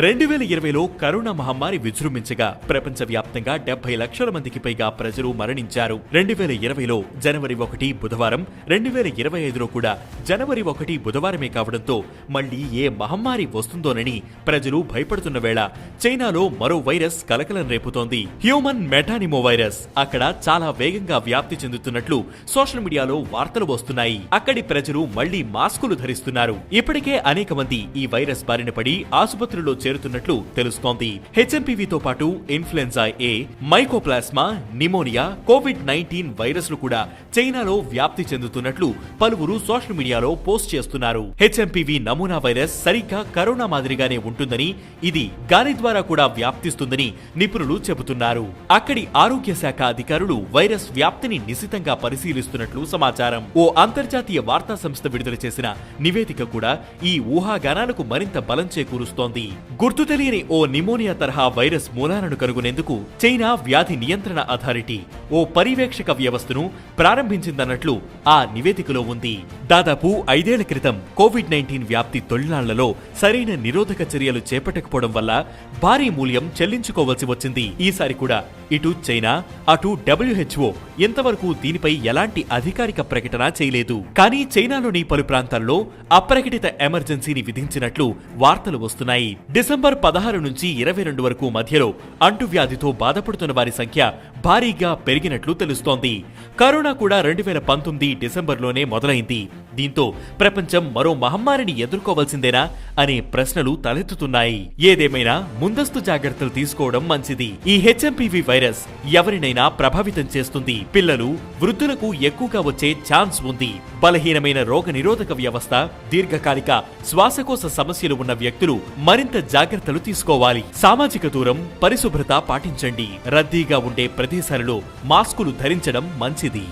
రెండు వేల ఇరవైలో కరోనా మహమ్మారి విజృంభించగా ప్రపంచవ్యాప్తంగా డెబ్బై లక్షల మందికి పైగా ప్రజలు మరణించారు. రెండు వేల ఇరవైలో జనవరి ఒకటి బుధవారం రెండు వేల ఇరవై ఐదులో కూడా జనవరి ఒకటి బుధవారమే కావడంతో మళ్ళీ ఏ మహమ్మారి వస్తుందోనని ప్రజలు భయపడుతున్న వేళ చైనాలో మరో వైరస్ కలకలం రేపుతోంది. హ్యూమన్ మెటానిమో వైరస్ అక్కడ చాలా వేగంగా వ్యాప్తి చెందుతున్నట్లు సోషల్ మీడియాలో వార్తలు వస్తున్నాయి. అక్కడి ప్రజలు మళ్ళీ మాస్కులు ధరిస్తున్నారు. ఇప్పటికే అనేక మంది ఈ వైరస్ బారిన పడి ఆసుపత్రిలో చేరుతున్నట్లు తెలుస్తోంది. హెచ్ఎంపీవీతో పాటు influenza A mycoplasma pneumonia covid nineteen వైరస్లు కూడా చైనాలో వ్యాప్తి చెందుతున్నట్లు పలువురు సోషల్ మీడియాలో పోస్ట్ చేస్తున్నారు. హెచ్ఎంపీవీ నమూనా వైరస్ సరిగ్గా కరోనా మాదిరిగానే ఉంటుందని ఇది గాలి ద్వారా కూడా వ్యాప్తిస్తుందని నిపుణులు చెబుతున్నారు. అక్కడి ఆరోగ్య శాఖ అధికారులు వైరస్ వ్యాప్తిని నిశితంగా పరిశీలిస్తున్నట్లు సమాచారం. ఓ అంతర్జాతీయ వార్తా సంస్థ విడుదల చేసిన నివేదిక కూడా ఈ ఊహాగానాలకు మరింత బలం చేకూరుస్తోంది. గుర్తు తెలియని ఓ నిమోనియా తరహా వైరస్ మూలాలను కనుగొనేందుకు చైనా వ్యాధి నియంత్రణ అథారిటీ ఓ పర్యవేక్షక వ్యవస్థను ప్రారంభించిందన్నట్లు ఆ నివేదికలో ఉంది. దాదాపు ఐదేళ్ళ క్రితం కోవిడ్ నైన్టీన్ వ్యాప్తి తొలినాళ్ళలో సరైన నిరోధక చర్యలు చేపట్టకపోవడం వల్ల భారీ మూల్యం చెల్లించుకోవలసి వచ్చింది. ఈసారి కూడా ఇటు చైనా అటు డబ్ల్యూహెచ్ఓ ఇంతవరకు దీనిపై ఎలాంటి అధికారిక ప్రకటన చేయలేదు. కానీ చైనాలోని పలు ప్రాంతాల్లో అప్రకటిత ఎమర్జెన్సీని విధించినట్లు వార్తలు వస్తున్నాయి. డిసెంబర్ పదహారు నుంచి ఇరవై రెండు వరకు మధ్యలో అంటువ్యాధితో బాధపడుతున్న వారి సంఖ్య భారీగా పెరిగినట్లు తెలుస్తోంది. కరోనా కూడా రెండు వేల పంతొమ్మిది డిసెంబర్లోనే మొదలైంది. దీంతో ప్రపంచం మరో మహమ్మారిని ఎదుర్కోవాల్సిందేనా అనే ప్రశ్నలు తలెత్తుతున్నాయి. ఏదేమైనా ముందస్తు జాగ్రత్తలు తీసుకోవడం మంచిది. ఈ హెచ్ఎంపీవీ వైరస్ ఎవరినైనా ప్రభావితం చేస్తుంది. పిల్లలు వృద్ధులకు ఎక్కువగా వచ్చే ఛాన్స్ ఉంది. బలహీనమైన రోగ నిరోధక వ్యవస్థ దీర్ఘకాలిక శ్వాసకోశ సమస్యలు ఉన్న వ్యక్తులు మరింత జాగ్రత్తలు తీసుకోవాలి. సామాజిక దూరం పరిశుభ్రత పాటించండి. రద్దీగా ఉండే ప్రదేశాలలో మాస్కులు ధరించడం మంచిది.